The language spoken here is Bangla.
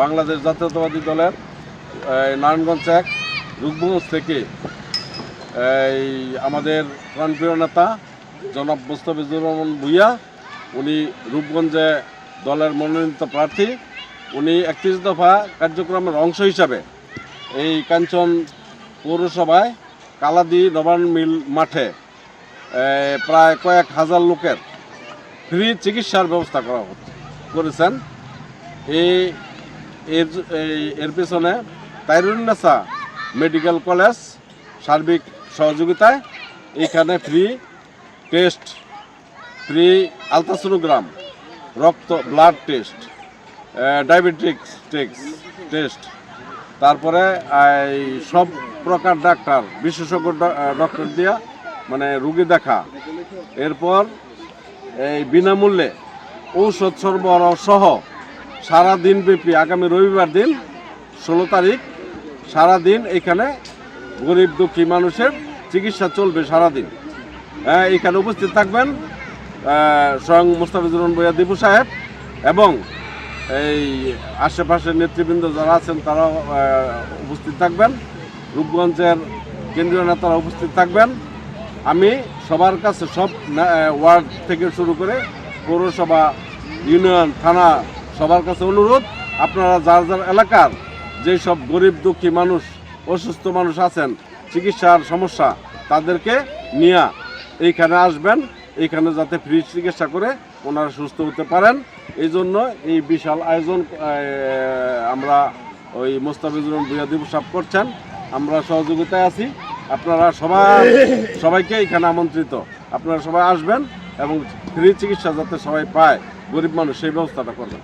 বাংলাদেশ জাতীয়তাবাদী দলের নারায়ণগঞ্জ এক, রূপগঞ্জ থেকে, এই আমাদের প্রাণপ্রিয় নেতা জনাব মুস্তাফিজুর রহমান ভুইয়া, উনি রূপগঞ্জে দলের মনোনীত প্রার্থী, উনি একত্রিশ দফা কার্যক্রমের অংশ হিসাবে এই কাঞ্চন পৌরসভায় কালাদি নবান মিল মাঠে প্রায় কয়েক হাজার লোকের ফ্রি চিকিৎসার ব্যবস্থা করা হচ্ছে, করেছেন। এই এর এর পেছনে তাইরুন্নেসা মেডিকেল কলেজ, সার্বিক সহযোগিতায় এইখানে ফ্রি টেস্ট, ফ্রি আলট্রাসোনোগ্রাম, রক্ত, ব্লাড টেস্ট ডায়াবেটিক্স টেক্স, টেস্ট। তারপরে সব প্রকার ডাক্তার, বিশেষজ্ঞ ডক্টর দিয়া মানে রুগী দেখা। এরপর, এই বিনামূল্যে ঔষধ সরবরাহ সহ সারা দিন ব্যাপী, আগামী রবিবার দিন, ষোলো তারিখ সারা দিন এখানে গরিব দুঃখী মানুষের চিকিৎসা চলবে সারাদিন। হ্যাঁ এখানে উপস্থিত থাকবেন স্বয়ং মুস্তাফিজুর রহমান দিবু সাহেব এবং এই আশেপাশের নেতৃবৃন্দ যারা আছেন, তারাও উপস্থিত থাকবেন। রূপগঞ্জের কেন্দ্রীয় নেতারা উপস্থিত থাকবেন। আমি সবার কাছে সব ওয়ার্ড থেকে শুরু করে পৌরসভা, ইউনিয়ন, থানা সবার কাছে অনুরোধ, আপনারা যার যার এলাকার যেই সব গরিব দুঃখী মানুষ, অসুস্থ মানুষ আছেন, চিকিৎসার সমস্যা, তাদেরকে নিয়ে এইখানে আসবেন, এইখানে যাতে ফ্রি চিকিৎসা করে ওনারা সুস্থ হতে পারেন। এই জন্য এই বিশাল আয়োজন আমরা ওই মোস্তাফিজুর রহমান দিবস করছেন। আমরা সহযোগিতায় আছি। আপনারা সবাই, সবাইকে এখানে আমন্ত্রিত। আপনারা সবাই আসবেন এবং ফ্রি চিকিৎসা যাতে সবাই পায়, গরিব মানুষ সেই ব্যবস্থাটা করবেন।